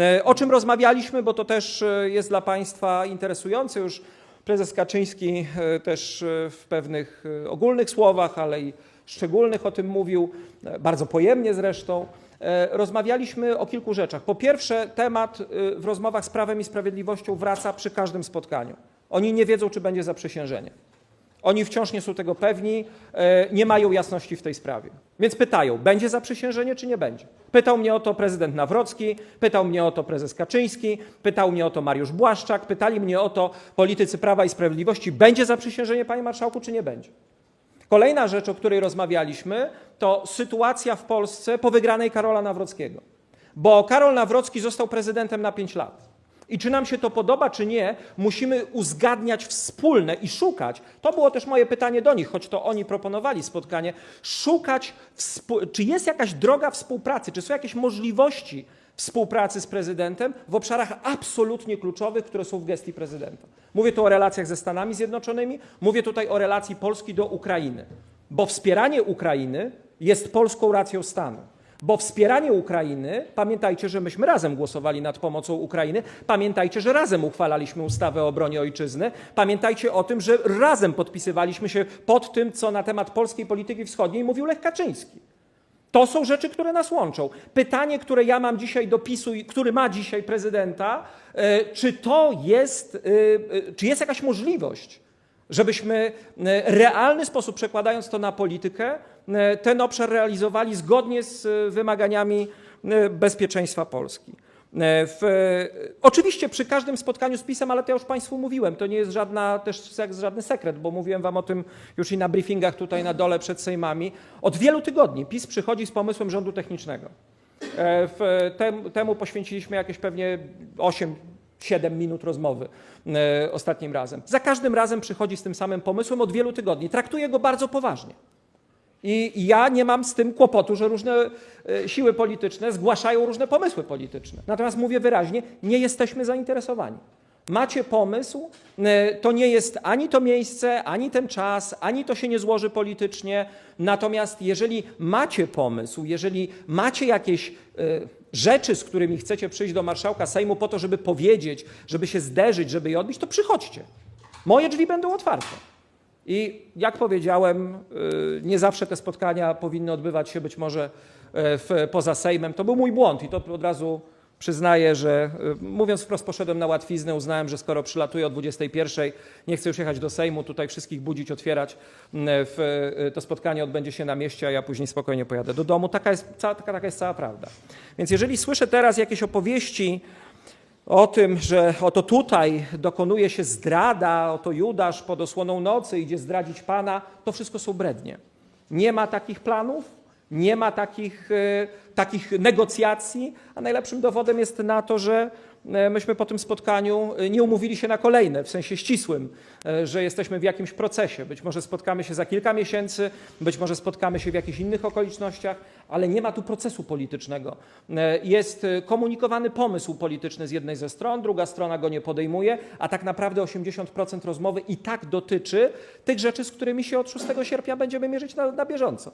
E, O czym rozmawialiśmy, bo to też e, jest dla Państwa interesujące. Już prezes Kaczyński e, też w pewnych ogólnych słowach, ale i szczególnych o tym mówił, bardzo pojemnie zresztą. Rozmawialiśmy o kilku rzeczach. Po pierwsze, temat w rozmowach z Prawem i Sprawiedliwością wraca przy każdym spotkaniu. Oni nie wiedzą, czy będzie zaprzysiężenie. Oni wciąż nie są tego pewni, e, nie mają jasności w tej sprawie. Więc pytają, będzie zaprzysiężenie czy nie będzie? Pytał mnie o to prezydent Nawrocki, pytał mnie o to prezes Kaczyński, pytał mnie o to Mariusz Błaszczak, pytali mnie o to politycy Prawa i Sprawiedliwości, będzie zaprzysiężenie, panie marszałku, czy nie będzie? Kolejna rzecz, o której rozmawialiśmy, to sytuacja w Polsce po wygranej Karola Nawrockiego. Bo Karol Nawrocki został prezydentem na 5 lat. I czy nam się to podoba, czy nie, musimy uzgadniać wspólne i szukać. To było też moje pytanie do nich, choć to oni proponowali spotkanie. Szukać, czy jest jakaś droga współpracy, czy są jakieś możliwości współpracy z prezydentem w obszarach absolutnie kluczowych, które są w gestii prezydenta. Mówię tu o relacjach ze Stanami Zjednoczonymi, mówię tutaj o relacji Polski do Ukrainy, bo wspieranie Ukrainy jest polską racją stanu. Bo wspieranie Ukrainy, pamiętajcie, że myśmy razem głosowali nad pomocą Ukrainy, pamiętajcie, że razem uchwalaliśmy ustawę o obronie ojczyzny, pamiętajcie o tym, że razem podpisywaliśmy się pod tym, co na temat polskiej polityki wschodniej mówił Lech Kaczyński. To są rzeczy, które nas łączą. Pytanie, które ja mam dzisiaj do PiSu który ma dzisiaj prezydenta, e, czy to jest, e, e, czy jest jakaś możliwość, żebyśmy e, realny sposób, przekładając to na politykę, e, ten obszar realizowali zgodnie z e, wymaganiami bezpieczeństwa Polski. W, oczywiście przy każdym spotkaniu z PiSem, ale to ja już Państwu mówiłem, to nie jest żadna, też sekret, bo mówiłem Wam o tym już i na briefingach tutaj na dole przed Sejmami. Od wielu tygodni PiS przychodzi z pomysłem rządu technicznego. W, tem, temu poświęciliśmy jakieś pewnie 8 7 minut rozmowy e, ostatnim razem. Za każdym razem przychodzi z tym samym pomysłem od wielu tygodni. Traktuje go bardzo poważnie. I ja nie mam z tym kłopotu, że różne e, siły polityczne zgłaszają różne pomysły polityczne. Natomiast mówię wyraźnie, nie jesteśmy zainteresowani. Macie pomysł, e, to nie jest ani to miejsce, ani ten czas, ani to się nie złoży politycznie. Natomiast jeżeli macie pomysł, jeżeli macie jakieś rzeczy, z którymi chcecie przyjść do marszałka Sejmu po to, żeby powiedzieć, żeby się zderzyć, żeby je odbić, to przychodźcie. Moje drzwi będą otwarte. I jak powiedziałem, y, nie zawsze te spotkania powinny odbywać się być może e, w, poza Sejmem. To był mój błąd i to od razu przyznaję, że y, mówiąc wprost poszedłem na łatwiznę, uznałem, że skoro przylatuję o 21, nie chcę już jechać do Sejmu, tutaj wszystkich budzić, otwierać, m, w, y, to spotkanie odbędzie się na mieście, a ja później spokojnie pojadę do domu. Taka jest, cała, taka, taka jest cała prawda. Więc jeżeli słyszę teraz jakieś opowieści, o tym, że oto tutaj dokonuje się zdrada, oto Judasz pod osłoną nocy idzie zdradzić Pana, to wszystko są brednie. Nie ma takich planów, nie ma takich, e, takich negocjacji, a najlepszym dowodem jest na to, że e, myśmy po tym spotkaniu e, nie umówili się na kolejne, w sensie ścisłym, że jesteśmy w jakimś procesie. Być może spotkamy się za kilka miesięcy, być może spotkamy się w jakichś innych okolicznościach, ale nie ma tu procesu politycznego. Jest komunikowany pomysł polityczny z jednej ze stron, druga strona go nie podejmuje, a tak naprawdę 80% rozmowy i tak dotyczy tych rzeczy, z którymi się od 6 sierpnia będziemy mierzyć na, na bieżąco.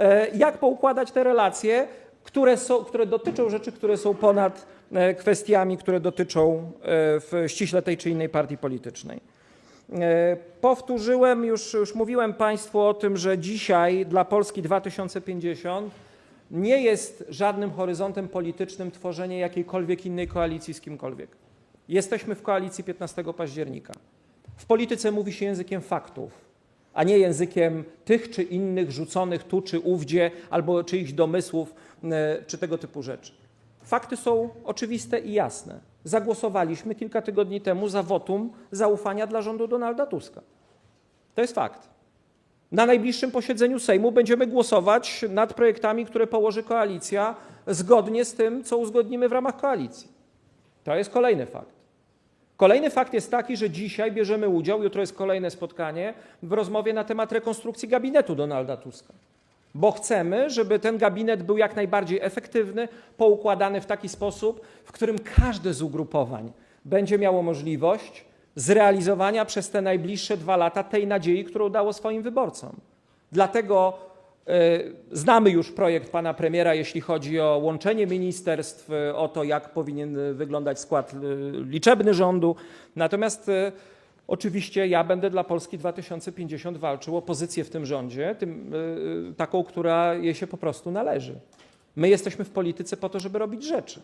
E, Jak poukładać te relacje, które, są, które dotyczą rzeczy, które są ponad e, kwestiami, które dotyczą e, w ściśle tej czy innej partii politycznej. Powtórzyłem, już, już mówiłem Państwu o tym, że dzisiaj dla Polski 2050 nie jest żadnym horyzontem politycznym tworzenie jakiejkolwiek innej koalicji z kimkolwiek. Jesteśmy w koalicji 15 października. W polityce mówi się językiem faktów, a nie językiem tych czy innych rzuconych tu czy ówdzie, albo czyichś domysłów, e, czy tego typu rzeczy. Fakty są oczywiste i jasne. Zagłosowaliśmy kilka tygodni temu za wotum zaufania dla rządu Donalda Tuska. To jest fakt. Na najbliższym posiedzeniu Sejmu będziemy głosować nad projektami, które położy koalicja, zgodnie z tym, co uzgodnimy w ramach koalicji. To jest kolejny fakt. Kolejny fakt jest taki, że dzisiaj bierzemy udział, jutro jest kolejne spotkanie, w rozmowie na temat rekonstrukcji gabinetu Donalda Tuska. Bo chcemy, żeby ten gabinet był jak najbardziej efektywny, poukładany w taki sposób, w którym każde z ugrupowań będzie miało możliwość zrealizowania przez te najbliższe dwa lata tej nadziei, którą dało swoim wyborcom. Dlatego Znamy już projekt pana premiera, jeśli chodzi o łączenie ministerstw, e, o to, jak powinien e, wyglądać skład e, liczebny rządu. Natomiast e, oczywiście ja będę dla Polski 2050 walczył o pozycję w tym rządzie, tym, e, taką, która jej się po prostu należy. My jesteśmy w polityce po to, żeby robić rzeczy.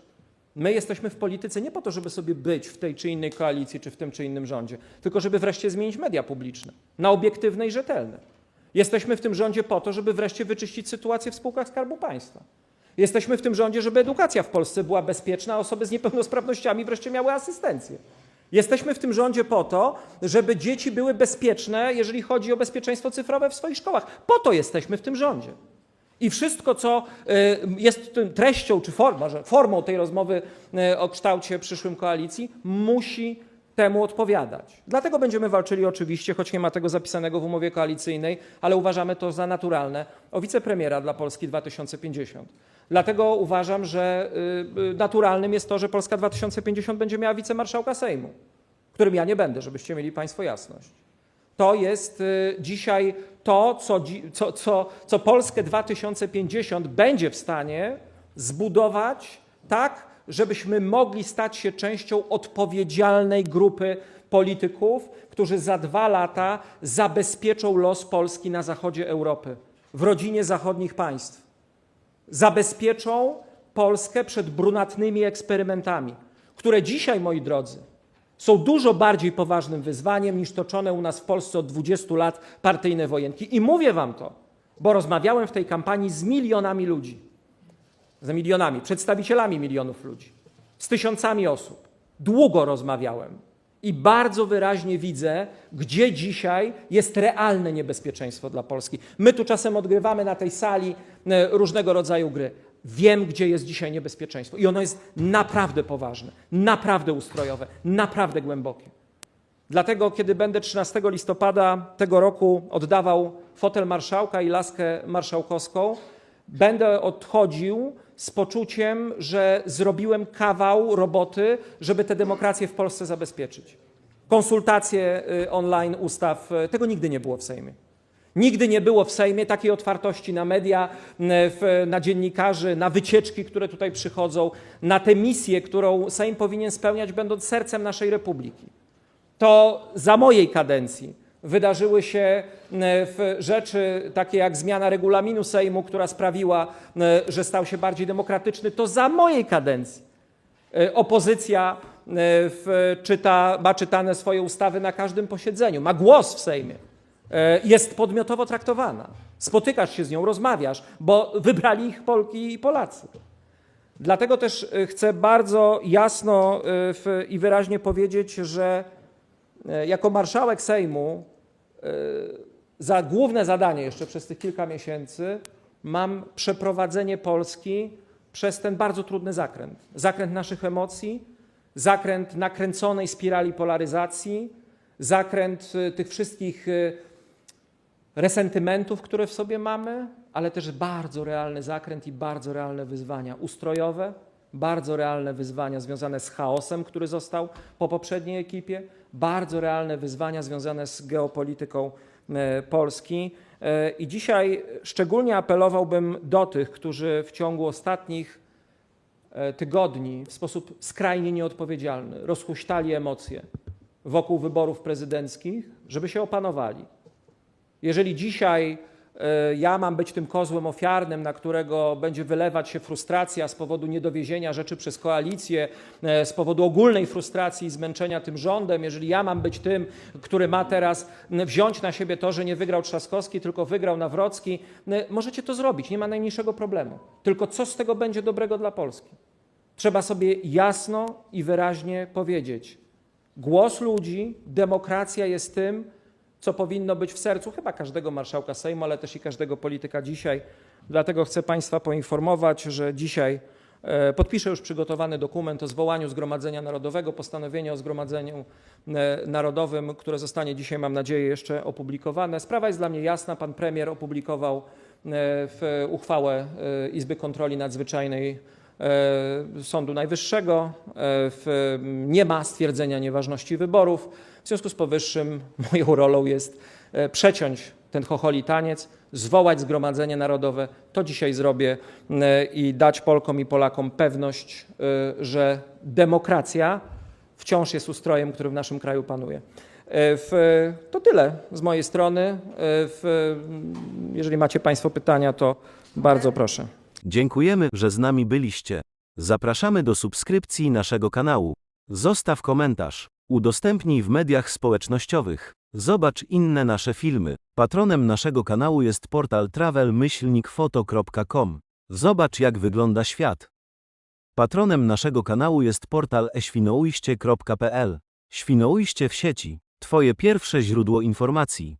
My jesteśmy w polityce nie po to, żeby sobie być w tej czy innej koalicji, czy w tym czy innym rządzie, tylko żeby wreszcie zmienić media publiczne na obiektywne i rzetelne. Jesteśmy w tym rządzie po to, żeby wreszcie wyczyścić sytuację w spółkach Skarbu Państwa. Jesteśmy w tym rządzie, żeby edukacja w Polsce była bezpieczna, a osoby z niepełnosprawnościami wreszcie miały asystencję. Jesteśmy w tym rządzie po to, żeby dzieci były bezpieczne, jeżeli chodzi o bezpieczeństwo cyfrowe w swoich szkołach. Po to jesteśmy w tym rządzie. I wszystko, co y, jest treścią czy formą, może formą tej rozmowy y, o kształcie przyszłym koalicji, musi temu odpowiadać. Dlatego będziemy walczyli oczywiście, choć nie ma tego zapisanego w umowie koalicyjnej, ale uważamy to za naturalne, o wicepremiera dla Polski 2050. Dlatego uważam, że y, y, naturalnym jest to, że Polska 2050 będzie miała wicemarszałka Sejmu, którym ja nie będę, żebyście mieli Państwo jasność. To jest y, dzisiaj to, co, co, co, co Polskę 2050 będzie w stanie zbudować tak, żebyśmy mogli stać się częścią odpowiedzialnej grupy polityków, którzy za dwa lata zabezpieczą los Polski na zachodzie Europy, w rodzinie zachodnich państw. Zabezpieczą Polskę przed brunatnymi eksperymentami, które dzisiaj, moi drodzy, są dużo bardziej poważnym wyzwaniem niż toczone u nas w Polsce od 20 lat partyjne wojenki. I mówię wam to, bo rozmawiałem w tej kampanii z milionami ludzi, z milionami, przedstawicielami milionów ludzi, z tysiącami osób. Długo rozmawiałem i bardzo wyraźnie widzę, gdzie dzisiaj jest realne niebezpieczeństwo dla Polski. My tu czasem odgrywamy na tej sali e, różnego rodzaju gry. Wiem, gdzie jest dzisiaj niebezpieczeństwo i ono jest naprawdę poważne, naprawdę ustrojowe, naprawdę głębokie. Dlatego, kiedy będę 13 listopada tego roku oddawał fotel marszałka i laskę marszałkowską, będę odchodził z poczuciem, że zrobiłem kawał roboty, żeby tę demokrację w Polsce zabezpieczyć. Konsultacje y, online ustaw, y, tego nigdy nie było w Sejmie. Nigdy nie było w Sejmie takiej otwartości na media, na dziennikarzy, na wycieczki, które tutaj przychodzą, na tę misję, którą Sejm powinien spełniać, będąc sercem naszej republiki. To za mojej kadencji wydarzyły się e, rzeczy takie jak zmiana regulaminu Sejmu, która sprawiła, e, że stał się bardziej demokratyczny. To za mojej kadencji e, opozycja czyta, ma czytane swoje ustawy na każdym posiedzeniu, ma głos w Sejmie, jest podmiotowo traktowana. Spotykasz się z nią, rozmawiasz, bo wybrali ich Polki i Polacy. Dlatego też chcę bardzo jasno i wyraźnie powiedzieć, że jako marszałek Sejmu za główne zadanie jeszcze przez tych kilka miesięcy mam przeprowadzenie Polski przez ten bardzo trudny zakręt. Zakręt naszych emocji, zakręt nakręconej spirali polaryzacji, zakręt e, tych wszystkich e, resentymentów, które w sobie mamy, ale też bardzo realny zakręt i bardzo realne wyzwania ustrojowe, bardzo realne wyzwania związane z chaosem, który został po poprzedniej ekipie, bardzo realne wyzwania związane z geopolityką e, Polski. E, I dzisiaj szczególnie apelowałbym do tych, którzy w ciągu ostatnich e, tygodni w sposób skrajnie nieodpowiedzialny rozhuśtali emocje wokół wyborów prezydenckich, żeby się opanowali. Jeżeli dzisiaj ja mam być tym kozłem ofiarnym, na którego będzie wylewać się frustracja z powodu niedowiezienia rzeczy przez koalicję, e, z powodu ogólnej frustracji i zmęczenia tym rządem, jeżeli ja mam być tym, który ma teraz wziąć na siebie to, że nie wygrał Trzaskowski, tylko wygrał Nawrocki, możecie to zrobić, nie ma najmniejszego problemu. Tylko co z tego będzie dobrego dla Polski? Trzeba sobie jasno i wyraźnie powiedzieć: głos ludzi, demokracja jest tym, co powinno być w sercu chyba każdego marszałka Sejmu, ale też i każdego polityka dzisiaj. Dlatego chcę Państwa poinformować, że dzisiaj e, podpiszę już przygotowany dokument o zwołaniu Zgromadzenia Narodowego, postanowienie o Zgromadzeniu e, Narodowym, które zostanie dzisiaj, mam nadzieję, jeszcze opublikowane. Sprawa jest dla mnie jasna. Pan premier opublikował e, w uchwałę Izby Kontroli Nadzwyczajnej Sądu Najwyższego. E, nie ma stwierdzenia nieważności wyborów. W związku z powyższym moją rolą jest e, przeciąć ten chocholi taniec, zwołać Zgromadzenie Narodowe, to dzisiaj zrobię e, i dać Polkom i Polakom pewność, e, że demokracja wciąż jest ustrojem, który w naszym kraju panuje. E, to tyle z mojej strony. E, jeżeli macie Państwo pytania, to bardzo proszę. Dziękujemy, że z nami byliście. Zapraszamy do subskrypcji naszego kanału. Zostaw komentarz. Udostępnij w mediach społecznościowych. Zobacz inne nasze filmy. Patronem naszego kanału jest portal travel-foto.com. Zobacz jak wygląda świat. Patronem naszego kanału jest portal eświnoujście.pl. Świnoujście w sieci. Twoje pierwsze źródło informacji.